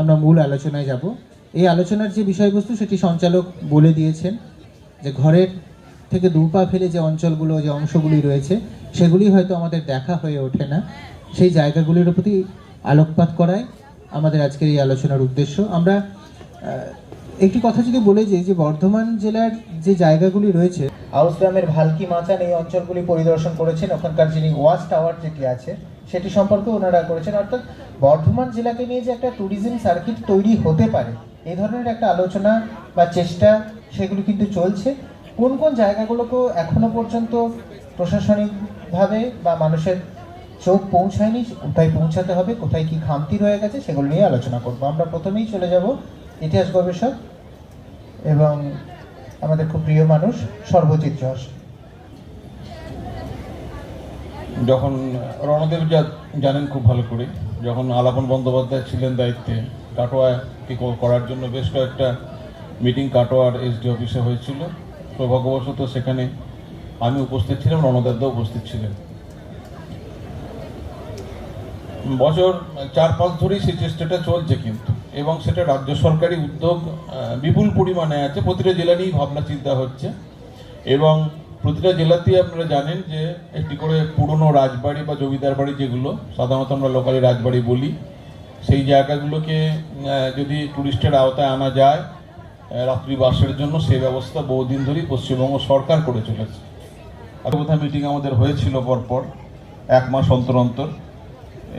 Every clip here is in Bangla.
আমরা মূল আলোচনায় যাব। এই আলোচনার যে বিষয়বস্তু সেটি সঞ্চালক বলে দিয়েছেন যে ঘরের থেকে দু পা ফেলে যে অঞ্চলগুলো, যে অংশগুলি রয়েছে, সেগুলি হয়তো আমাদের দেখা হয়ে ওঠে না। সেই জায়গাগুলির প্রতি আলোকপাত করাই আমাদের আজকের এই আলোচনার উদ্দেশ্য। আমরা একটি কথা যদি বলে যাই যে বর্ধমান জেলার যে জায়গাগুলি রয়েছে আউস গ্রামের ভালকি মাচান এই অঞ্চলগুলি পরিদর্শন করেছেন। ওখানকার যিনি ওয়াচ টাওয়ার যেটি আছে, সেটি সম্পর্কে ওনারা করেছেন। অর্থাৎ বর্ধমান জেলাকে নিয়ে যে একটা ট্যুরিজম সার্কিট তৈরি হতে পারে এই ধরনের একটা আলোচনা বা চেষ্টা সেগুলি কিন্তু চলছে। কোন কোন জায়গাগুলোকেও এখনও পর্যন্ত প্রশাসনিকভাবে বা মানুষের চোখ পৌঁছায়নি, কোথায় পৌঁছাতে হবে, কোথায় কি খামতি রয়ে গেছে সেগুলো নিয়ে আলোচনা করব। আমরা প্রথমেই চলে যাব ইতিহাস গবেষক এবং আমাদের খুব প্রিয় মানুষ সর্বজিৎ যশ। যখন রণদেব জানেন খুব ভালো করে যখন আলাপন বন্দ্যোপাধ্যায় ছিলেন দায়িত্বে কাটোয়াকে করার জন্য বেশ কয়েকটা মিটিং কাটোয়ার এসডি অফিসে হয়েছিল। সৌভাগ্যবশত সেখানে আমি উপস্থিত ছিলাম রণদেবদা উপস্থিত ছিলেন। বছর চার পাঁচ ধরেই সেই চেষ্টাটা চলছে কিন্তু, এবং সেটা রাজ্য সরকারি উদ্যোগ বিপুল পরিমাণে আছে। প্রতিটা জেলা নিয়েই ভাবনা চিন্তা হচ্ছে। এবং প্রতিটা জেলাতেই আপনারা জানেন যে একটি করে পুরনো রাজবাড়ি বা জমিদার বাড়ি যেগুলো, সাধারণত আমরা লোকালি রাজবাড়ি বলি, সেই জায়গাগুলোকে যদি টুরিস্টের আওতায় আনা যায় রাত্রিবাসের জন্য সেই ব্যবস্থা বহুদিন ধরেই পশ্চিমবঙ্গ সরকার করে চলেছে। আর কোথাও মিটিং আমাদের হয়েছিল পরপর, এক মাস অন্তর অন্তর,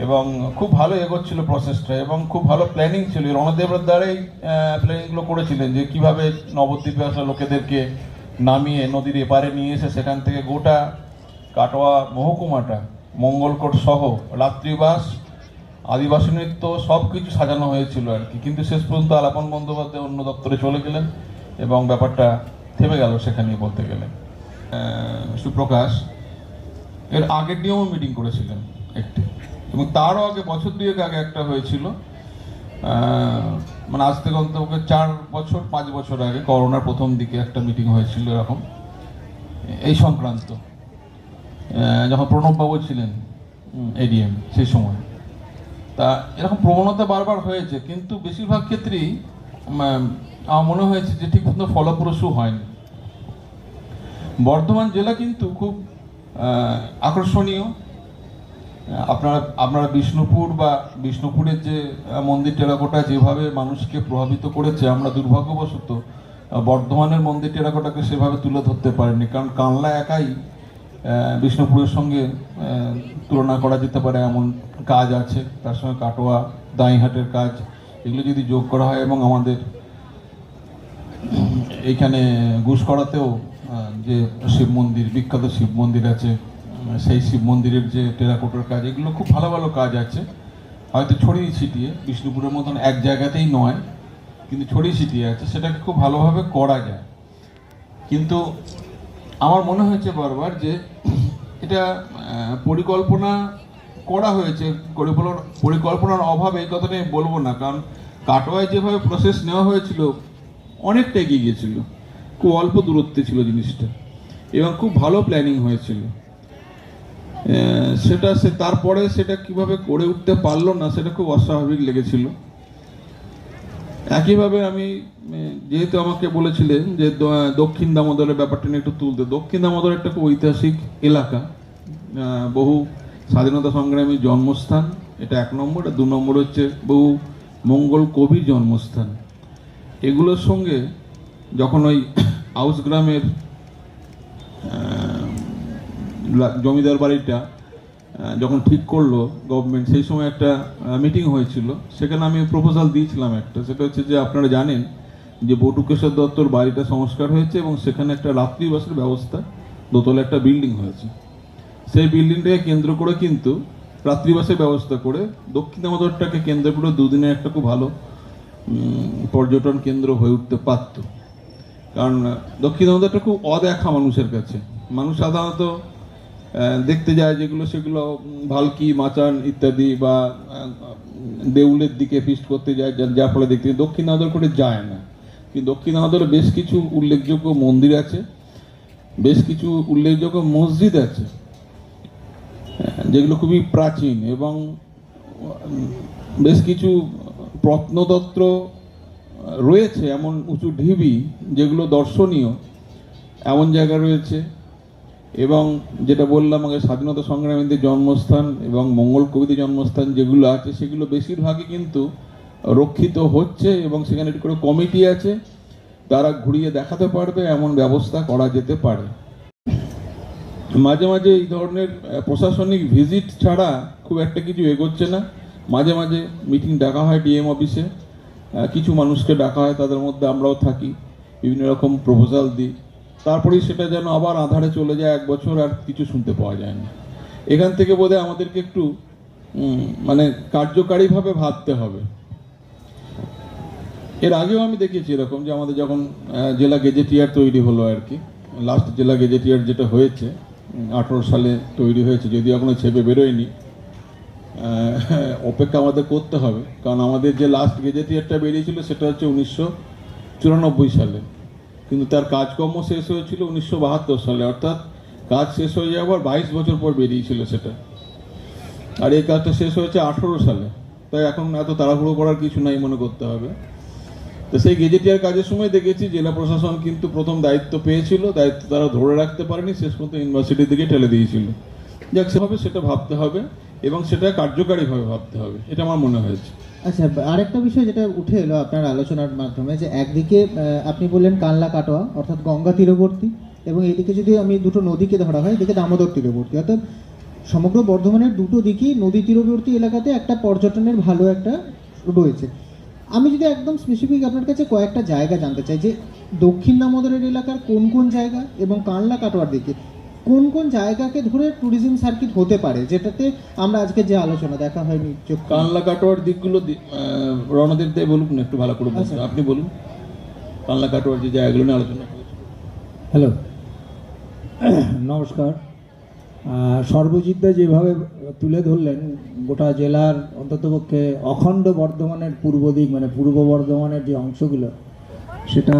এবং খুব ভালো এগোচ্ছিল প্রসেসটা এবং খুব ভালো প্ল্যানিং ছিল। রণদেবের দ্বারাই প্ল্যানিংগুলো করেছিলেন যে কীভাবে নবদ্বীপে আসা লোকেদেরকে নামিয়ে নদীর এপারে নিয়ে এসে সেখান থেকে গোটা কাটোয়া মহকুমাটা, মঙ্গলকোট সহ রাত্রিবাস, আদিবাসী নৃত্য সব কিছু সাজানো হয়েছিল আর কি। কিন্তু শেষ পর্যন্ত আলাপন বন্দ্যোপাধ্যায় অন্য দপ্তরে চলে গেলেন এবং ব্যাপারটা থেমে গেল সেখানে বলতে গেলে। সুপ্রকাশ, এর আগের দিয়েও মিটিং করেছিলেন একটি। এবং তারও আগে বছর দুয়েক আগে একটা হয়েছিল। মানে আজ থেকে অন্তত চার বছর, পাঁচ বছর আগে করোনার প্রথম দিকে একটা মিটিং হয়েছিল এরকম, এই সংক্রান্ত। যখন প্রণববাবু ছিলেন এডিএম সেই সময়। তা এরকম প্রবণতা বারবার হয়েছে, কিন্তু বেশিরভাগ ক্ষেত্রেই আমার মনে হয়েছে যে ঠিক মতো ফলপ্রসূ হয়নি। বর্ধমান জেলা কিন্তু খুব আকর্ষণীয় আপনারা আপনারা বিষ্ণুপুর বা বিষ্ণুপুরের যে মন্দির টেরাকোটা যেভাবে মানুষকে প্রভাবিত করেছে, আমরা দুর্ভাগ্যবশত বর্ধমানের মন্দির টেরাকোটাকে সেভাবে তুলে ধরতে পারিনি। কারণ কানলা একাই বিষ্ণুপুরের সঙ্গে তুলনা করা যেতে পারে এমন কাজ আছে। তার সঙ্গে কাটোয়া, দাঁইহাটের কাজ, এগুলো যদি যোগ করা হয় এবং আমাদের এইখানে ঘুষকরাতেও করাতেও যে শিব মন্দির, বিখ্যাত শিব মন্দির আছে সেই শিব মন্দিরের যে টেরাকোটার কাজ, এগুলো খুব ভালো ভালো কাজ আছে। হয়তো ছড়িয়ে ছিটিয়ে, বিষ্ণুপুরের মতন এক জায়গাতেই নয়, কিন্তু ছড়িয়ে ছিটিয়ে আছে, সেটাকে খুব ভালোভাবে করা যায়। কিন্তু আমার মনে হয়েছে বারবার যে এটা পরিকল্পনা করা হয়েছে পরিকল্পনার অভাবে এই কথাটা আমি বলব না, কারণ কাটোয়ায় যেভাবে প্রসেস নেওয়া হয়েছিল, অনেকটা এগিয়ে গিয়েছিল। খুব অল্প দূরত্বে ছিল জিনিসটা। এবং খুব ভালো প্ল্যানিং হয়েছিল। সেটা সে তারপরে সেটা কীভাবে করে উঠতে পারল না, সেটা খুব অস্বাভাবিক লেগেছিল। একইভাবে আমি যেহেতু আমাকে বলেছিলেন যে দক্ষিণ দামোদরের ব্যাপারটা নিয়ে একটু তুলতে, দক্ষিণ দামোদর একটা খুব ঐতিহাসিক এলাকা। বহু স্বাধীনতা সংগ্রামী জন্মস্থান, এটা এক নম্বর, আর দু নম্বর হচ্ছে বহু মঙ্গল কবির জন্মস্থান। এগুলোর সঙ্গে যখন ওই আউস গ্রামের জমিদার বাড়িটা যখন ঠিক করল গভর্নমেন্ট সেই সময় একটা মিটিং হয়েছিল। সেখানে আমি প্রপোজাল দিয়েছিলাম একটা। সেটা হচ্ছে যে আপনারা জানেন যে বটুকেশ্বর দত্তর বাড়িটা সংস্কার হয়েছে এবং সেখানে একটা রাত্রিবাসের ব্যবস্থা দোতলা একটা বিল্ডিং হয়েছে। সেই বিল্ডিংটাকে কেন্দ্র করে কিন্তু রাত্রিবাসের ব্যবস্থা করে দক্ষিণ দামোদরটাকে কেন্দ্র করে দুদিনের একটা খুব ভালো পর্যটন কেন্দ্র হয়ে উঠতে পারত। কারণ দক্ষিণ দামোদরটা খুব অদেখা মানুষের কাছে। মানুষ সাধারণত দেখতে যায় যেগুলো, সেগুলো ভালকি, মাচান ইত্যাদি বা দেউলের দিকে ফিস্ট করতে যায় যার ফলে দেখতে দক্ষিণ করে যায় না। কিন্তু দক্ষিণ দামোদরে বেশ কিছু উল্লেখযোগ্য মন্দির আছে, বেশ কিছু উল্লেখযোগ্য মসজিদ আছে যেগুলো খুবই প্রাচীন এবং বেশ কিছু প্রত্নতত্ত্ব রয়েছে, এমন উঁচু ঢিবি যেগুলো দর্শনীয়, এমন জায়গা রয়েছে এবং যেটা বললাম আগে, স্বাধীনতা সংগ্রামীদের জন্মস্থান এবং মঙ্গল কবিদের জন্মস্থান যেগুলো আছে, সেগুলো বেশিরভাগই কিন্তু রক্ষিত হচ্ছে এবং সেখানে একটি করে কমিটি আছে, তারা ঘুরিয়ে দেখাতে পারবে, এমন ব্যবস্থা করা যেতে পারে। মাঝে মাঝে এই ধরনের প্রশাসনিক ভিজিট ছাড়া খুব একটা কিছু এগোচ্ছে না। মাঝে মাঝে মিটিং ডাকা হয় ডিএম অফিসে কিছু মানুষকে ডাকা হয়, তাদের মধ্যে আমরাও থাকি। বিভিন্ন রকম প্রপোজাল দিই। তারপরেই সেটা যেন আবার আধারে চলে যায়, এক বছর আর কিছু শুনতে পাওয়া যায় না এখান থেকে বোধহয় আমাদেরকে একটু মানে কার্যকারীভাবে ভাবতে হবে। এর আগেও আমি দেখেছি এরকম যে আমাদের যখন জেলা গেজেটিয়ার তৈরি হলো আর কি লাস্ট জেলা গেজেটিয়ার যেটা হয়েছে আঠেরো সালে তৈরি হয়েছে, যদিও এখনও ছেপে বেরোয়নি অপেক্ষা আমাদের করতে হবে। কারণ আমাদের যে লাস্ট গেজেটিয়ারটা বেরিয়েছিল সেটা হচ্ছে উনিশশো চুরানব্বই সালে। কিন্তু তার কাজকর্ম শেষ হয়েছিল উনিশশো বাহাত্তর সালে, অর্থাৎ কাজ শেষ হয়ে যাওয়ার বাইশ বছর পর বেরিয়েছিল সেটা। আর এই কাজটা শেষ হয়েছে আঠেরো সালে, তাই এখন এত তাড়াহুড়ো করার কিছু নাই মনে করতে হবে। তো সেই গেজেটিয়ার কাজের সময় দেখেছি, জেলা প্রশাসন কিন্তু প্রথম দায়িত্ব পেয়েছিল, দায়িত্ব তারা ধরে রাখতে পারেনি, শেষ পর্যন্ত ইউনিভার্সিটির দিকে ঠেলে দিয়েছিল। যাক, সেভাবে সেটা ভাবতে হবে এবং সেটা কার্যকারীভাবে ভাবতে হবে, এটা আমার মনে হয়েছে। আচ্ছা আরেকটা বিষয় যেটা উঠে এলো আপনার আলোচনার মাধ্যমে যে একদিকে আপনি বললেন কানলা কাটোয়া, অর্থাৎ গঙ্গা তীরবর্তী এবং এদিকে যদি আমি দুটো নদীকে ধরা হয়, এদিকে দামোদর তীরবর্তী। অর্থাৎ সমগ্র বর্ধমানের দুটো দিকই নদী তীরবর্তী এলাকাতে একটা পর্যটনের ভালো একটা রয়েছে। আমি যদি একদম স্পেসিফিক আপনার কাছে কয়েকটা জায়গা জানতে চাই, যে দক্ষিণ দামোদরের এলাকার কোন কোন জায়গা এবং কানলা কাটোয়ার দিকে? কোন কোন জায়গাকে ধরে ট্যুরিজম সার্কিট হতে পারে যেটাতে আমরা আজকে যে আলোচনা দেখা হয়নি কানলা কাটোয়ার দিকগুলো রণদীপ দেব বলুন না একটু ভালো করে বলুন আচ্ছা। আপনি বলুন কানলা কাটোয়ার যে জায়গাগুলো নিয়ে আলোচনা। হ্যালো নমস্কার সর্বজিৎদা যেভাবে তুলে ধরলেন গোটা জেলার অন্ততপক্ষে অখণ্ড বর্ধমানের পূর্ব দিক মানে পূর্ব বর্ধমানের যে অংশগুলো সেটা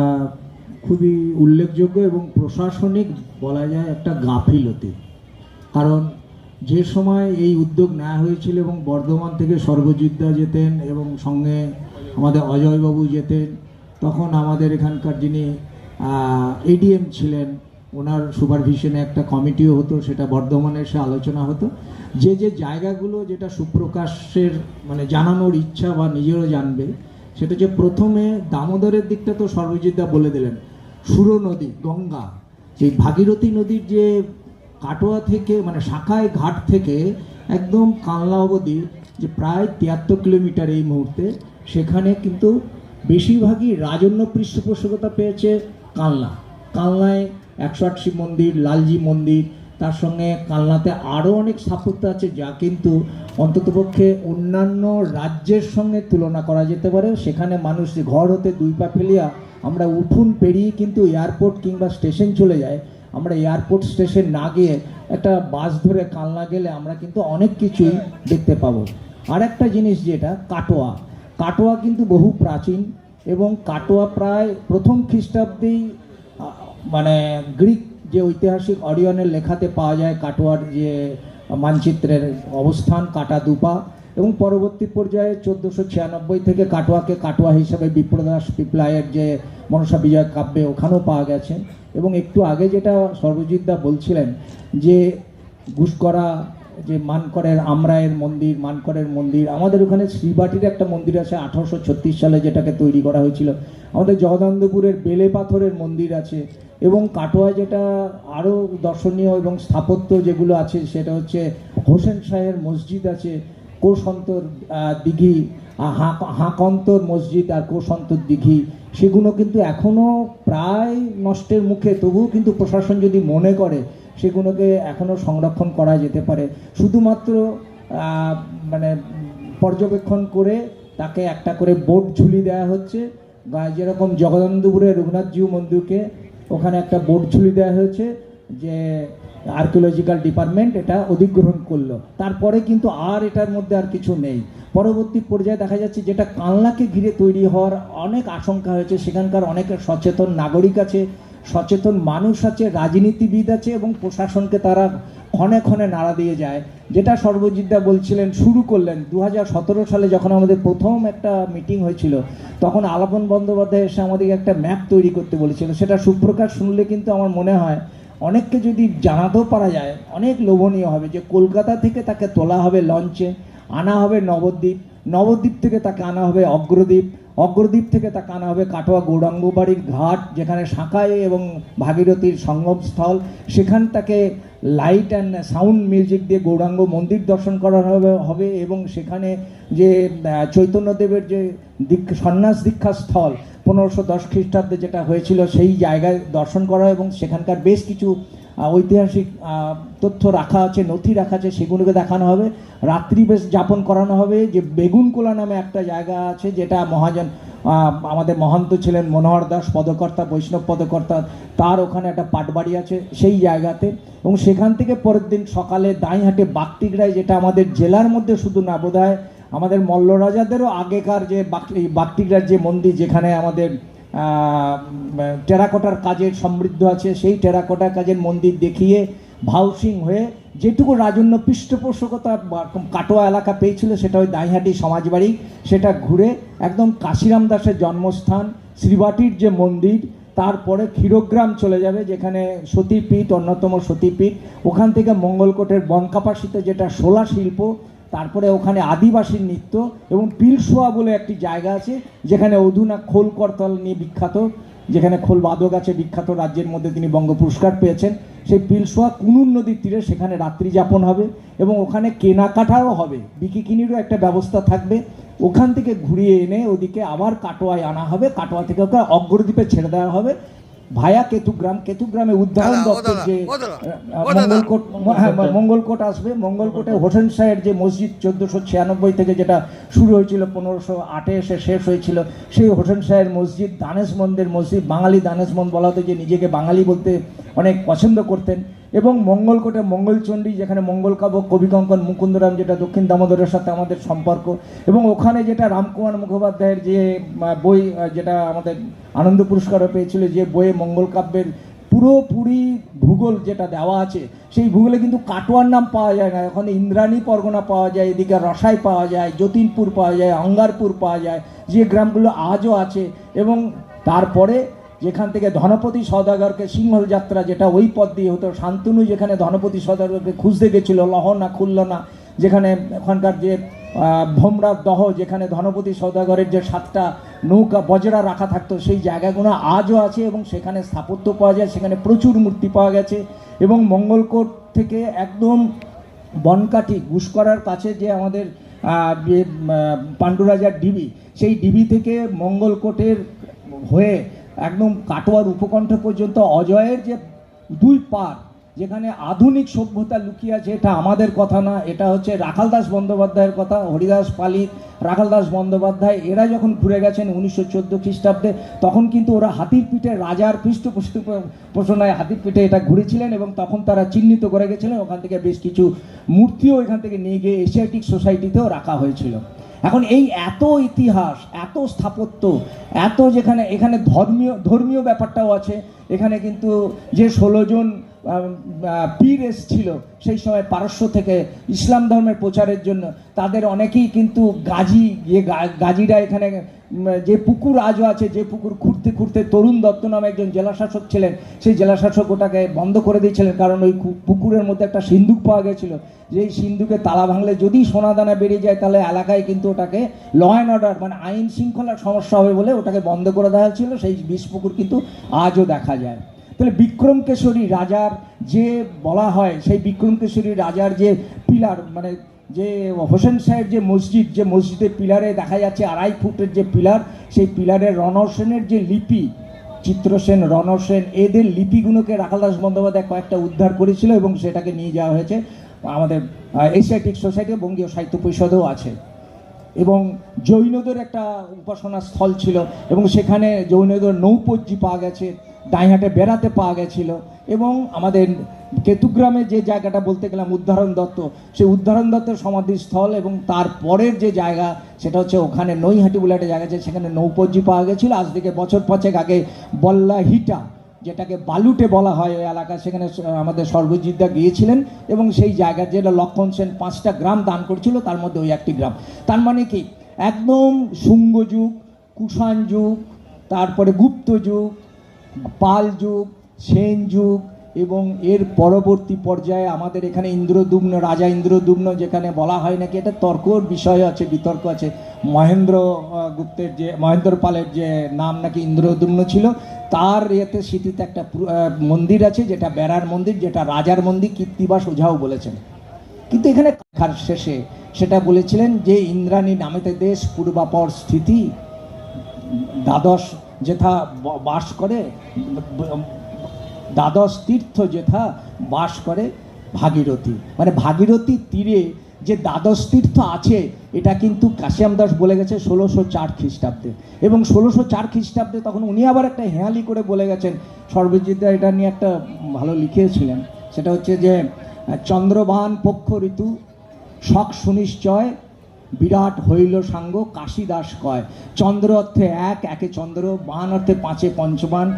খুবই উল্লেখযোগ্য এবং প্রশাসনিক বলা যায় একটা গাফিলতি। কারণ যে সময় এই উদ্যোগ নেওয়া হয়েছিল এবং বর্ধমান থেকে সর্বজিৎদা যেতেন এবং সঙ্গে আমাদের অজয়বাবু যেতেন, তখন আমাদের এখানকার যিনি এডিএম ছিলেন, ওনার সুপারভিশনে একটা কমিটিও হতো, সেটা বর্ধমানে এসে আলোচনা হতো। যে যে জায়গাগুলো যেটা সুপ্রকাশের মানে জানানোর ইচ্ছা বা নিজেরও জানবে, সেটা যে প্রথমে দামোদরের দিকটা তো সর্বজিৎদা বলে দিলেন। সুর নদী, গঙ্গা। সেই ভাগীরথী নদীর যে কাটোয়া থেকে মানে শাখায় ঘাট থেকে একদম কানলা অবধি যে প্রায় তিয়াত্তর কিলোমিটার এই মুহূর্তে, সেখানে কিন্তু বেশিরভাগই রাজন্য পৃষ্ঠপোষকতা পেয়েছে কালনা। কালনায় একশো আট শিব মন্দির, লালজি মন্দির, তার সঙ্গে কালনাতে আরও অনেক স্থাপত্য আছে যা কিন্তু অন্ততপক্ষে অন্যান্য রাজ্যের সঙ্গে তুলনা করা যেতে পারে। সেখানে মানুষ ঘর হতে দুই পা ফেলিয়া আমরা উঠুন পেরিয়ে কিন্তু এয়ারপোর্ট কিংবা স্টেশন চলে যায় আমরা এয়ারপোর্ট স্টেশন না গিয়ে একটা বাস ধরে কালনা গেলে আমরা কিন্তু অনেক কিছুই দেখতে পাবো। আর একটা জিনিস যেটা, কাটোয়া। কাটোয়া কিন্তু বহু প্রাচীন এবং কাটোয়া প্রায় প্রথম খ্রিস্টাব্দেই মানে গ্রিক যে ঐতিহাসিক অরিয়নের লেখাতে পাওয়া যায় কাটোয়ার যে মানচিত্রের অবস্থান, কাটা দুপা। এবং পরবর্তী পর্যায়ে চোদ্দোশো ছিয়ানব্বই থেকে কাটোয়াকে কাটোয়া হিসাবে বিপ্রদাস পিপলায়ের যে মনসা বিজয় কাব্যে ওখানেও পাওয়া গেছে। এবং একটু আগে যেটা সর্বজিৎদা বলছিলেন যে ঘুষকরা যে মানকরের আমরায়ের মন্দির, মানকরের মন্দির, আমাদের ওখানে শ্রীবাটির একটা মন্দির আছে আঠারোশো ছত্রিশ সালে যেটাকে তৈরি করা হয়েছিল। আমাদের জগদানন্দপুরের বেলে পাথরের মন্দির আছে এবং কাটোয়া যেটা আরও দর্শনীয় এবং স্থাপত্য যেগুলো আছে সেটা হচ্ছে হোসেন শাহের মসজিদ আছে। কোষন্তর দিঘি হাঁকন্তর মসজিদ আর কোষন্তর দিঘি, সেগুলো কিন্তু এখনও প্রায় নষ্টের মুখে। তবুও কিন্তু প্রশাসন যদি মনে করে, সেগুলোকে এখনও সংরক্ষণ করা যেতে পারে। শুধুমাত্র মানে পর্যবেক্ষণ করে তাকে একটা করে বোট ঝুলি দেওয়া হচ্ছে, বা যেরকম জগদানন্দপুরের রঘুনাথজিউ মন্দিরকে ওখানে একটা বোট ঝুলি দেওয়া হয়েছে, যে আর্কিওলজিক্যাল ডিপার্টমেন্ট এটা অধিগ্রহণ করল। তারপরে কিন্তু আর এটার মধ্যে আর কিছু নেই। পরবর্তী পর্যায়ে দেখা যাচ্ছে যেটা কালনাকে ঘিরে তৈরি হওয়ার অনেক আশঙ্কা হয়েছে, সেখানকার অনেক সচেতন নাগরিক আছে, সচেতন মানুষ আছে, রাজনীতিবিদ আছে এবং প্রশাসনকে তারা ক্ষণে ক্ষণে নাড়া দিয়ে যায়। যেটা সর্বজিৎদা বলছিলেন, শুরু করলেন দু হাজার সতেরো সালে যখন আমাদের প্রথম একটা মিটিং হয়েছিল, তখন আলাপন বন্দ্যোপাধ্যায় এসে আমাদেরকে একটা ম্যাপ তৈরি করতে বলেছিল। সেটা সুপ্রকাশ শুনলে কিন্তু আমার মনে হয় অনেককে যদি জানাতেও পারা যায়, অনেক লোভনীয় হবে যে কলকাতা থেকে তাকে তোলা হবে লঞ্চে, আনা হবে নবদ্বীপ নবদ্বীপ থেকে তাকে আনা হবে অগ্রদ্বীপ অগ্রদ্বীপ থেকে তাকে আনা হবে কাটোয়া গৌরাঙ্গ বাড়ির ঘাট, যেখানে শাঁখাই এবং ভাগীরথীর সঙ্গমস্থল সেখান তাকে লাইট অ্যান্ড সাউন্ড মিউজিক দিয়ে গৌরাঙ্গ মন্দির দর্শন করা হবে হবে এবং সেখানে যে চৈতন্যদেবের যে দীক্ষ, সন্ন্যাস দীক্ষা স্থল পনেরোশো দশ খ্রিস্টাব্দে যেটা হয়েছিল, সেই জায়গায় দর্শন করা এবং সেখানকার বেশ কিছু ঐতিহাসিক তথ্য রাখা আছে, নথি রাখা আছে, সেগুলোকে দেখানো হবে। রাত্রি বেশ যাপন করানো হবে যে বেগুনকোলা নামে একটা জায়গা আছে যেটা মহাজন আমাদের মহন্ত ছিলেন মনোহর দাস, পদকর্তা, বৈষ্ণব পদকর্তা, তার ওখানে একটা পাটবাড়ি আছে সেই জায়গাতে। এবং সেখান থেকে পরের দিন সকালে দাঁইহাটে বাগটিগড়ায়, যেটা আমাদের জেলার মধ্যে শুধু না বোধ হয় আমাদের মল্ল রাজাদেরও আগেকার যে বাগটিগড়ার যে মন্দির যেখানে আমাদের টেরাকোটার কাজের সমৃদ্ধ আছে, সেই টেরাকোটার কাজের মন্দির দেখিয়ে ভাউসিং হয়ে যেটুকু রাজন্য পৃষ্ঠপোষকতা কাটোয়া এলাকা পেয়েছিল, সেটা ওই দাইহাটি সমাজবাড়ি, সেটা ঘুরে একদম কাশিরাম দাসের জন্মস্থান, শ্রীবাটির যে মন্দির, তারপরে ক্ষীরগ্রাম চলে যাবে, যেখানে সতীপীঠ, অন্যতম সতীপীঠ, ওখান থেকে মঙ্গলকোটের বনকাপাসিতে যেটা শোলা শিল্প তারপরে ওখানে আদিবাসী নৃত্য এবং পিলসোয়া বলে একটি জায়গা আছে, যেখানে অধুনা খোল করতাল নিয়ে বিখ্যাত, যেখানে খোল বাদক আছে, বিখ্যাত রাজ্যের মধ্যে তিনি বঙ্গ পুরস্কার পেয়েছেন। সেই পিলসোয়া কুনুর নদীর তীরে সেখানে রাত্রি যাপন হবে এবং ওখানে কেনাকাটাও হবে। বিকিকিনিরও একটা ব্যবস্থা থাকবে। ওখান থেকে ঘুরিয়ে এনে ওদিকে আবার কাটোয়ায় আনা হবে। কাটোয়া থেকে ওকে অগ্রদ্বীপে ছেড়ে দেওয়া হবে। ভায়া কেতুগ্রাম কেতুগ্রামে উদ্যান দপ্তর যে। মঙ্গলকোট হ্যাঁ মঙ্গলকোট আসবে মঙ্গলকোটে হোসেন শাহের যে মসজিদ চোদ্দোশো ছিয়ানব্বই থেকে যেটা শুরু হয়েছিল পনেরোশো আটে এসে শেষ হয়েছিল সেই হোসেন শাহের মসজিদ দানেশ মন্দের মসজিদ বাঙালি দানেশ মন বলা হতো যে নিজেকে বাঙালি বলতে অনেক পছন্দ করতেন এবং মঙ্গলকোটে মঙ্গলচণ্ডী, যেখানে মঙ্গলকাব্য কবিকঙ্কন, মুকুন্দরাম, যেটা দক্ষিণ দামোদরের সাথে আমাদের সম্পর্ক, এবং ওখানে যেটা রামকুমার মুখোপাধ্যায়ের যে বই যেটা আমাদের আনন্দ পুরস্কারও পেয়েছিল, যে বইয়ে মঙ্গলকাব্যের পুরোপুরি ভূগোল যেটা দেওয়া আছে, সেই ভূগোলে কিন্তু কাটোয়ার নাম পাওয়া যায় না। এখন ইন্দ্রাণী পরগনা পাওয়া যায়, এদিকে রসাই পাওয়া যায়, যতীনপুর পাওয়া যায় অঙ্গারপুর পাওয়া যায়, যে গ্রামগুলো আজও আছে, এবং তারপরে যেখান থেকে ধনপতি সদাগরকে সিংহল যাত্রা যেটা ওই পথ দিয়ে হতো, শান্তনু যেখানে ধনপতি সদাগরকে খুঁজতে গেছিল লহ না খুলল না যেখানে ওখানকার যে ভোমরা দহ, যেখানে ধনপতি সৌদাগরের যে সাতটা নৌকা, বজরা রাখা থাকতো, সেই জায়গাগুলো আজও আছে এবং সেখানে স্থাপত্য পাওয়া যায়, সেখানে প্রচুর মূর্তি পাওয়া গেছে এবং মঙ্গলকোট থেকে একদম বনকাঠি, ঘুষকরার কাছে যে আমাদের পাণ্ডুরাজার ডিবি, সেই ডিবি থেকে মঙ্গলকোটের হয়ে একদম কাটোয়ার উপকণ্ঠ পর্যন্ত, অজয়ের যে দুই পার, যেখানে আধুনিক সভ্যতা লুকিয়ে আছে, এটা আমাদের কথা না, এটা হচ্ছে রাখালদাস বন্দ্যোপাধ্যায়ের কথা, হরিদাস পালি রাখালদাস বন্দ্যোপাধ্যায়, এরা যখন ঘুরে গেছেন উনিশশো চোদ্দ খ্রিস্টাব্দে, তখন কিন্তু ওরা হাতির পিঠে, রাজার পৃষ্ঠপোষণায় হাতির পিঠে এটা ঘুরেছিলেন এবং তখন তারা চিহ্নিত করে গেছিলেন, ওখান থেকে বেশ কিছু মূর্তিও এখান থেকে নিয়ে গিয়ে এশিয়াটিক সোসাইটিতেও রাখা হয়েছিল। এখন এই এত ইতিহাস, এত স্থাপত্য, এত যেখানে, এখানে ধর্মীয় ধর্মীয় ব্যাপারটাও আছে, এখানে কিন্তু যে ষোলো জন পীর এসছিল সেই সময় পারস্য থেকে ইসলাম ধর্মের প্রচারের জন্য। তাদের অনেকেই কিন্তু গাজী যে গা- গাজীরা এখানে যে পুকুর আজও আছে, যে পুকুর খুঁড়তে খুঁড়তে তরুণ দত্ত নামে একজন জেলাশাসক ছিলেন, সেই জেলাশাসক ওটাকে বন্ধ করে দিয়েছিলেন কারণ ওই পুকুরের মধ্যে একটা সিন্দুক পাওয়া গেছিল। যেই সিন্ধুকে তালা ভাঙলে যদি সোনাদানা বেরিয়ে যায়, তাহলে এলাকায় কিন্তু ওটাকে ল অ্যান্ড অর্ডার মানে আইন শৃঙ্খলার সমস্যা হবে বলে ওটাকে বন্ধ করে দেওয়া হয়েছিল। সেই বিষ পুকুর কিন্তু আজও দেখা যায়। তাহলে বিক্রম কেশরী রাজার যে বলা হয়, সেই বিক্রম কেশরী রাজার যে পিলার মানে যে হোসেন সাহেব যে মসজিদ, যে মসজিদের পিলারে দেখা যাচ্ছে আড়াই ফুটের যে পিলার, সেই পিলারের রণসেনের যে লিপি, চিত্রসেন, রণসেন, এদের লিপিগুলোকে রাখালদাস বন্দ্যোপাধ্যায় কয়েকটা উদ্ধার করেছিল এবং সেটাকে নিয়ে যাওয়া হয়েছে। আমাদের এশিয়াটিক সোসাইটি বঙ্গীয় সাহিত্য পরিষদেও আছে। এবং জৈনদের একটা উপাসনা স্থল ছিল এবং সেখানে জৈনদের নৌপজ্জি পাওয়া গেছে। ডাইহাটে বেড়াতে পাওয়া গেছিল এবং আমাদের কেতুগ্রামে যে জায়গাটা বলতে গেলাম উদ্ধারণ দত্ত সেই উদ্ধারণ দত্তের সমাধিস্থল এবং তার পরের যে জায়গা সেটা হচ্ছে ওখানে নৈহাটি বলে একটা জায়গা আছে, সেখানে নৌপজ্জি পাওয়া গেছিল। আজ থেকে বছর পাঁচেক আগে বল্লাহিটা, যেটাকে বালুটে বলা হয় ওই এলাকা, সেখানে আমাদের সর্বজিৎদা গিয়েছিলেন এবং সেই জায়গা যেটা লক্ষণ সেন পাঁচটা গ্রাম দান করেছিল, তার মধ্যে ওই একটি গ্রাম। তার মানে কি? একদম শুঙ্গ যুগ, কুষাণ যুগ, তারপরে গুপ্ত যুগ পাল যুগ, সেন যুগ এবং এর পরবর্তী পর্যায়ে আমাদের এখানে ইন্দ্রদুম্ন রাজা ইন্দ্রদুম্ন যেখানে বলা হয় নাকি, এটা তর্কর বিষয় আছে, বিতর্ক আছে। মহেন্দ্র গুপ্তের যে, মহেন্দ্র পালের যে নাম নাকি ইন্দ্রদুম্ন ছিল, তার ইয়েতে স্মৃতিতে একটা মন্দির আছে, যেটা বেড়ার মন্দির, যেটা রাজার মন্দির কীর্তিবাস ওঝাও বলেছেন। কিন্তু এখানে খার শেষে সেটা বলেছিলেন যে, ইন্দ্রাণী নামেতে দেশ, পূর্বাপর স্থিতি, দ্বাদশ যেথা বাস করে দ্বাদশ তীর্থ যেথা বাস করে ভাগীরথী। মানে ভাগীরথীর তীরে যে দ্বাদশ তীর্থ আছে, এটা কিন্তু কাশিয়াম দাস বলে গেছে ষোলোশো চার খ্রিস্টাব্দে। এবং ষোলোশো চার খ্রিস্টাব্দে তখন উনি আবার একটা হেঁয়ালি করে বলে গেছেন। সর্বজিৎ এটা নিয়ে একটা ভালো লিখেছিলেন সেটা হচ্ছে যে, চন্দ্রবান পক্ষ ঋতু শখ সুনিশ্চয় বিরাট হইল সাঙ্গ, কাশীদাস কয়। চন্দ্র অর্থে এক, একে চন্দ্র বান অর্থে পাঁচে পঞ্চবান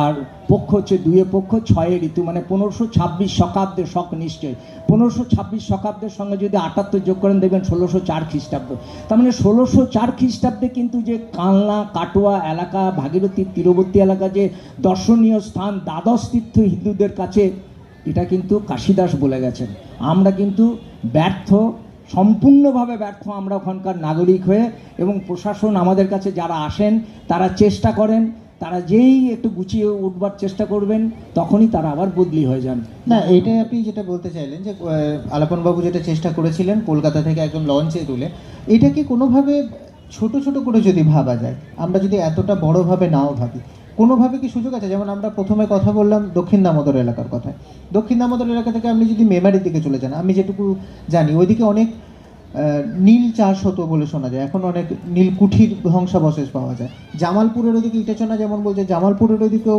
আর পক্ষ হচ্ছে দুয়ে পক্ষ, ছয়ে ঋতু মানে পনেরোশো ছাব্বিশ শকাব্দের শক নিশ্চয়। পনেরোশো ছাব্বিশ শকাব্দের সঙ্গে যদি আটাত্তর যোগ করেন, দেখবেন ষোলোশো চার খ্রিস্টাব্দ। তার মানে ষোলোশো চার খ্রিস্টাব্দে কিন্তু যে কালনা, কাটোয়া এলাকা ভাগীরথীর তীরবর্তী এলাকা, যে দর্শনীয় স্থান, দ্বাদশ তীর্থ হিন্দুদের কাছে, এটা কিন্তু কাশিদাস বলে গেছেন। আমরা কিন্তু ব্যর্থ সম্পূর্ণভাবে ব্যর্থ আমরা ওখানকার নাগরিক হয়ে এবং প্রশাসন আমাদের কাছে যারা আসেন, তারা চেষ্টা করেন, তারা যেই একটু গুছিয়ে উঠবার চেষ্টা করবেন, তখনই তারা আবার বদলি হয়ে যান। না, এটাই আপনি যেটা বলতে চাইলেন যে আলাপনবাবু যেটা চেষ্টা করেছিলেন কলকাতা থেকে একদম লঞ্চে তুলে, এটাকে কোনোভাবে ছোট ছোট করে যদি ভাবা যায়, আমরা যদি এতটা বড়ভাবে নাও ভাবি কোনোভাবে কি সুযোগ আছে? যেমন আমরা প্রথমে কথা বললাম দক্ষিণ দামোদর এলাকার কথা। দক্ষিণ দামোদর এলাকা থেকে আপনি যদি মেমারির দিকে চলে যান আমি যেটুকু জানি ওইদিকে অনেক নীল চাষ হতো বলে শোনা যায়। এখন অনেক নীল কুঠির ধ্বংসাবশেষ পাওয়া যায়। জামালপুরের ওদিকে ইটেচনা যেমন বলছে জামালপুরের ওদিকেও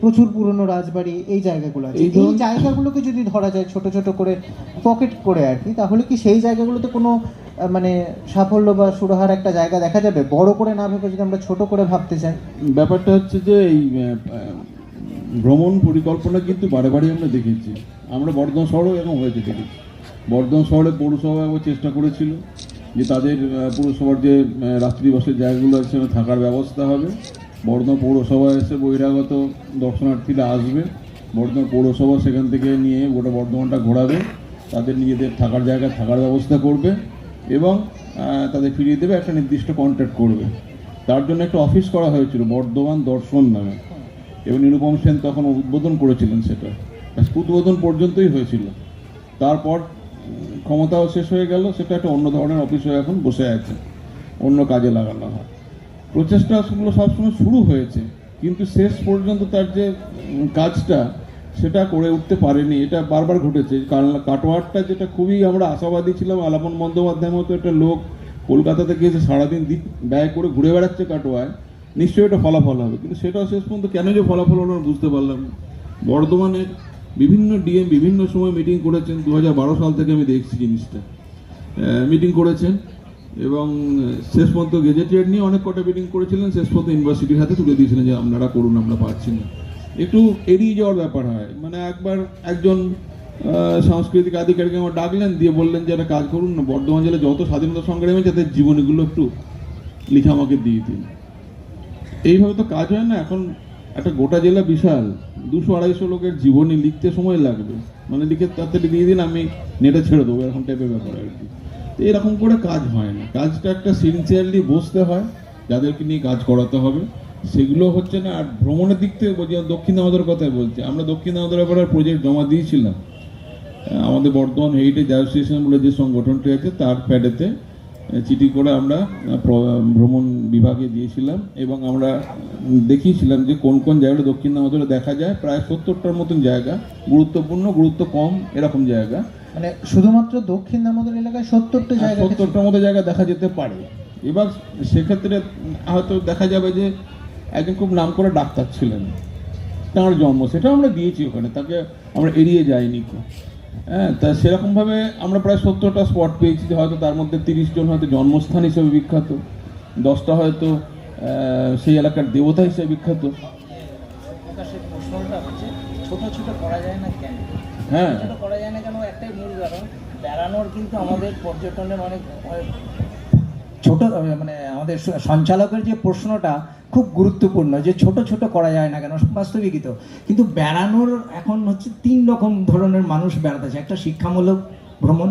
প্রচুর পুরনো রাজবাড়ি এই জায়গাগুলো আছে। এই জায়গাগুলোকে যদি ধরা যায় ছোট ছোট করে পকেট করে আর কি তাহলে কি সেই জায়গাগুলোতে কোনো মানে সাফল্য বা সুরাহার একটা জায়গা দেখা যাবে। বড় করে না ভেবে যদি আমরা ছোট করে ভাবতে চাই। ব্যাপারটা হচ্ছে যে এই ভ্রমণ পরিকল্পনা কিন্তু বারে বারে আমরা দেখেছি। আমরা বর্ধমান শহরেও এরকম হয়েছে দেখেছি। বর্ধমান শহরে পৌরসভা একবার চেষ্টা করেছিল যে তাদের পৌরসভার যে রাত্রিবাসের জায়গাগুলো আছে সেখানে থাকার ব্যবস্থা হবে। বর্ধমান পৌরসভা এসে বহিরাগত দর্শনার্থীরা আসবে। বর্ধমান পৌরসভা সেখান থেকে নিয়ে গোটা বর্ধমানটা ঘোরাবে। তাদের নিজেদের থাকার জায়গায় থাকার ব্যবস্থা করবে। এবং তাদের ফিরিয়ে দেবে, একটা নির্দিষ্ট কন্ট্যাক্ট করবে। তার জন্য একটা অফিস করা হয়েছিল, বর্ধমান দর্শন নামে। এবং নিরুপম সেন তখন উদ্বোধন করেছিলেন সেটা। উদ্বোধন পর্যন্তই হয়েছিল। তারপর ক্ষমতাও শেষ হয়ে গেল, সেটা একটা অন্য ধরনের অফিস হয়ে এখন বসে আছে। অন্য কাজে লাগানো হয়। প্রচেষ্টাগুলো সবসময় শুরু হয়েছে। কিন্তু শেষ পর্যন্ত তার যে কাজটা সেটা করে উঠতে পারেনি, এটা বারবার ঘটেছে। কাটোয়ারটা যেটা খুবই আমরা আশাবাদী ছিলাম, আলাপন বন্দ্যোপাধ্যায়ের মতো একটা লোক কলকাতা থেকে এসে সারাদিন দিন ব্যয় করে ঘুরে বেড়াচ্ছে কাটোয়ায়, নিশ্চয়ই এটা ফলাফল হবে। কিন্তু সেটাও শেষ পর্যন্ত কেন যে ফলাফল হলো বুঝতে পারলাম না। বর্ধমানের বিভিন্ন ডিএম বিভিন্ন সময় মিটিং করেছেন দু হাজার বারো সাল থেকে আমি দেখছি জিনিসটা। মিটিং করেছেন এবং শেষ পর্যন্ত গেজেটিয়ার নিয়ে অনেক কটা মিটিং করেছিলেন, শেষ পর্যন্ত ইউনিভার্সিটির হাতে তুলে দিয়েছিলেন যে আপনারা করুন, আমরা পারছি না। একটু এড়িয়ে যাওয়ার ব্যাপার হয়। মানে একবার একজন সাংস্কৃতিক আধিকারিক আমার ডাকলেন, দিয়ে বললেন যে, একটা কাজ করুন না, বর্ধমান জেলায় যত স্বাধীনতা সংগ্রামী তাদের জীবনীগুলো একটু লিখে আমাকে দিয়ে দিন। এইভাবে তো কাজ হয় না, এখন একটা গোটা জেলা বিশাল, দুশো আড়াইশো লোকের জীবনী লিখতে সময় লাগবে। মানে লিখে তাড়াতাড়ি দিয়ে দিন, আমি নেটে ছেড়ে দেবো, এরকম টাইপের ব্যাপার আর কি। তো এরকম করে কাজ হয় না। কাজটা একটা সিনসিয়ারলি বসতে হয়, যাদেরকে নিয়ে কাজ করাতে হবে। সেগুলো হচ্ছে না আর ভ্রমণের দিক থেকে বলছি দক্ষিণ দামোদর কথাই বলছি আমরা দক্ষিণ দামোদর ব্যাপারে প্রজেক্ট জমা দিয়েছিলাম। আমাদের বর্ধমান হেরিটেজ অ্যাসোসিয়েশন বলে যে সংগঠনটি আছে তার প্যাডেতে চিঠি করে আমরা ভ্রমণ বিভাগে দিয়েছিলাম এবং আমরা দেখিয়েছিলাম যে কোন কোন জায়গাটা দক্ষিণ দামোদরে দেখা যায় প্রায় সত্তরটার মতন জায়গা গুরুত্বপূর্ণ গুরুত্ব কম এরকম জায়গা। মানে শুধুমাত্র দক্ষিণ দামোদর এলাকায় সত্তরটা জায়গা সত্তরটার মতো জায়গা দেখা যেতে পারে। এবার সেক্ষেত্রে হয়তো দেখা যাবে যে একজন খুব নাম করে ডাক্তার ছিলেন। তার জন্ম সেটা আমরা দিয়েছি ওখানে তাকে আমরা এড়িয়ে যাইনি। হ্যাঁ তা সেরকমভাবে আমরা প্রায় সত্তরটা স্পট পেয়েছি যে হয়তো তার মধ্যে তিরিশ জন হয়তো জন্মস্থান হিসেবে বিখ্যাত দশটা হয়তো সেই এলাকার দেবতা হিসেবে বিখ্যাত। করা যায় না কেন? হ্যাঁ। করা যায় না কেন? একটাই মূল কারণ বেড়ানোর কিন্তু আমাদের পর্যটনের অনেক ছোট মানে আমাদের সঞ্চালকের যে প্রশ্নটা খুব গুরুত্বপূর্ণ, যে ছোট ছোট করা যায় না কেন? বাস্তবিকই তো। কিন্তু বেড়ানোর এখন হচ্ছে তিন রকম ধরনের মানুষ বেড়াতেছে একটা শিক্ষামূলক ভ্রমণ,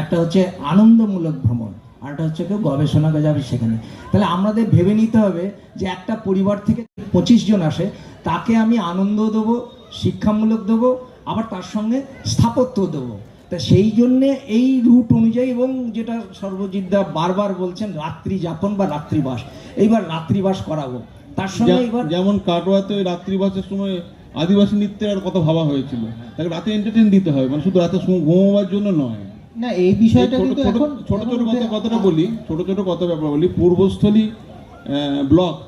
একটা হচ্ছে আনন্দমূলক ভ্রমণ, আর একটা হচ্ছে কেউ গবেষণা যাবে সেখানে। তাহলে আমাদের ভেবে নিতে হবে যে একটা পরিবার থেকে পঁচিশ জন আসে, তাকে আমি আনন্দ দেবো, শিক্ষামূলক দেবো, আবার তার সঙ্গে স্থাপত্য দেবো। তা সেই জন্যে এই রুট অনুযায়ী এবং যেটা সর্বজিৎদা বারবার বলছেন রাত্রি যাপন বা রাত্রিবাস। এইবার রাত্রিবাস করাবো। তার সঙ্গে এবার যেমন কাটোয়াতে রাত্রিবাসের সময় আদিবাসী নৃত্যের আর কথা ভাবা হয়েছিল। তাকে রাতে এন্টারটেন দিতে হয় মানে শুধু রাতে ঘুম- ঘুমোবার জন্য নয়। না এই বিষয়টা ছোট কিন্তু ছোট এখন ছোট ছোট কথা কথাটা বলি ছোট ছোট কথা ব্যাপার বলি। পূর্বস্থলী আহ, ব্লক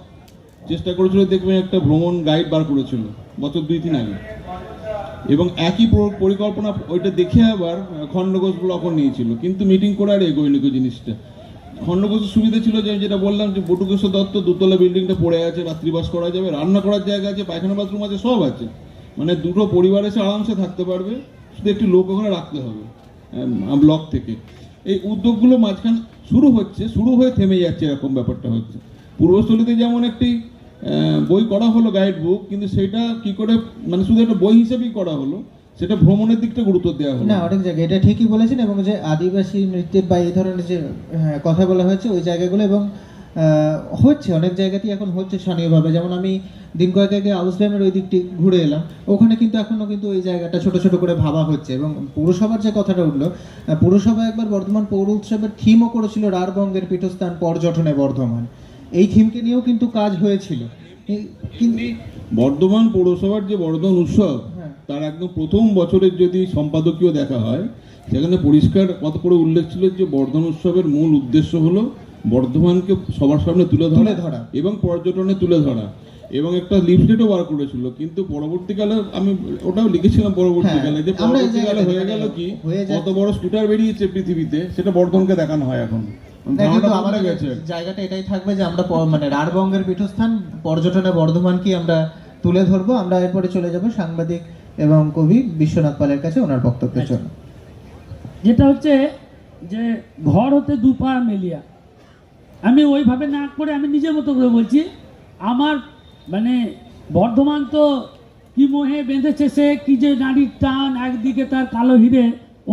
চেষ্টা করেছিল দেখবেন একটা ভ্রমণ গাইড বার করেছিল বছর দুই তিন আগে। এবং একই পরিকল্পনা ওইটা দেখে আবার খণ্ডঘোষ ব্লকও নিয়েছিল। কিন্তু মিটিং করে আর এগোয়নি জিনিসটা। খণ্ডঘোষের সুবিধা ছিল যে যেটা বললাম যে বটুকেশ্বর দত্ত দুতলা বিল্ডিংটা পড়ে আছে, রাত্রিবাস করা যাবে, রান্না করার জায়গা আছে, পায়খানা বাথরুম আছে, সব আছে। মানে দুটো পরিবার এসে আরামসে থাকতে পারবে, শুধু একটি লোক ওখানে রাখতে হবে ব্লক থেকে। এই উদ্যোগগুলো মাঝখান শুরু হচ্ছে, শুরু হয়ে থেমে যাচ্ছে এরকম ব্যাপারটা হচ্ছে। পূর্বস্থলীতে যেমন একটি বই করা হলো গাইড বুক কিন্তু সেটা কি করে মানে শুধু একটা বই হিসেবেই করা হলো, সেটা ভ্রমণের দিকটা গুরুত্ব দেওয়া হলো। না, অনেক জায়গায়। এটা ঠিকই বলেছেন, এবং যে আদিবাসী নৃত্যের বা এই ধরনের যে কথা বলা হয়েছে, ওই জায়গাগুলো, এবং হচ্ছে, অনেক জায়গাতেই এখন হচ্ছে স্থানীয়ভাবে। যেমন আমি দিন কয়েক আগে আউসড্যামের ওই দিকটি ঘুরে এলাম। ওখানে কিন্তু এখনও কিন্তু ওই জায়গাটা ছোট ছোট করে ভাবা হচ্ছে, এবং পুরসভার যে কথাটা উঠল পুরসভা একবার বর্ধমান পৌর উৎসবের থিমও করেছিল রারবঙ্গের পীঠস্থান পর্যটনে বর্ধমান। এই থিমকে নিয়েও কিন্তু কাজ হয়েছিল। কিন্তু বর্ধমান পৌরসভার যে বর্ধমান উৎসব হ্যাঁ। তার একদম প্রথম বছরের যদি সম্পাদকীয় দেখা হয় সেখানে পরিষ্কার কত করে উল্লেখ ছিল যে বর্ধমান উৎসবের মূল উদ্দেশ্য হলো বর্ধমানকে সবার সামনে তুলে ধরে ধরা। এবং পর্যটনে তুলে ধরা এবং একটা লিফলেটও বার করেছিল। কিন্তু পরবর্তীকালে আমি ওটাও লিখেছিলাম পরবর্তীকালে যে হ্যাঁ, এই পরবর্তীকালে হয়ে গেল কি? কত বড় স্কুটার বেরিয়েছে পৃথিবীতে সেটা বর্ধমানকে দেখানো হয় এখন। কিন্তু আমাদের জায়গাটা এটাই থাকবে যে আমরা মানে রাঢ়বঙ্গের পীঠস্থান পর্যটনে বর্ধমানকে আমরা তুলে ধরবো। আমরা এরপরে চলে যাব সাংবাদিক এবং কবি বিশ্বনাথ পালের কাছে ওনার বক্তব্যের জন্য। যেটা হচ্ছে যে ঘর হতে দুপা মেলিয়া। আমি ওইভাবে না করে আমি নিজের মতো করে বলছি আমার মানে বর্ধমান তো কি মোহে বেঁধেছে সে কি যে নারীর টান একদিকে তার কালো হিরে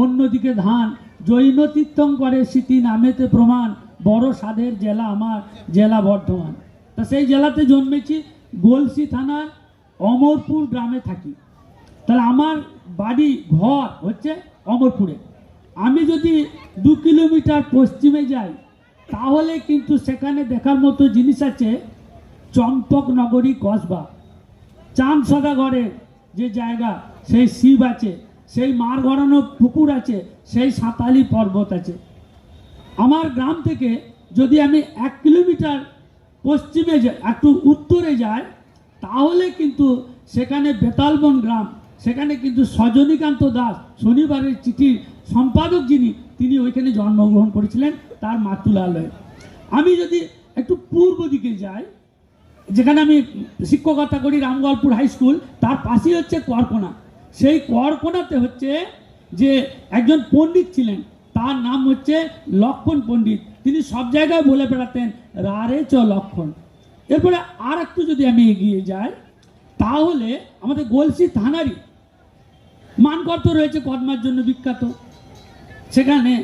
অন্যদিকে ধান। জৈন তীর্থঙ্করের স্মৃতি নামেতে প্রমাণ, বড় স্বাদের জেলা আমার, জেলা বর্ধমান। তা সেই জেলাতে জন্মেছি, গলসি থানার অমরপুর গ্রামে থাকি। তাহলে আমার বাড়ি ঘর হচ্ছে অমরপুরে। আমি যদি দু কিলোমিটার পশ্চিমে যাই, তাহলে কিন্তু সেখানে দেখার মতো জিনিস আছে চম্পকনগরী কসবা। চাঁদ সদাগরের যে জায়গা, সেই শিব আছে। সেই মার গড়ানো পুকুর আছে, সেই সাঁতালি পর্বত আছে। আমার গ্রাম থেকে যদি আমি এক কিলোমিটার পশ্চিমে একটু উত্তরে যাই, তাহলে কিন্তু সেখানে বেতালবন গ্রাম, সেখানে কিন্তু সজনীকান্ত দাস, শনিবারের চিঠির সম্পাদক যিনি, তিনি ওইখানে জন্মগ্রহণ করেছিলেন, তার মাতুলালয়ে। আমি যদি একটু পূর্ব দিকে যাই, যেখানে আমি শিক্ষকতা করি রামগলপুর হাই স্কুল, তার পাশেই হচ্ছে করকোনা সেই করকোনাতে হচ্ছে যে একজন পণ্ডিত ছিলেন। তার নাম হচ্ছে লক্ষণ পণ্ডিত। তিনি সব জায়গায় বলে বেড়াতেন, রারে চ লক্ষণ। এরপরে আর একটু যদি আমি এগিয়ে যাই, তাহলে আমাদের গোলসি থানারই মানকর্ত রয়েছে, কদমার জন্য বিখ্যাত। সেখানে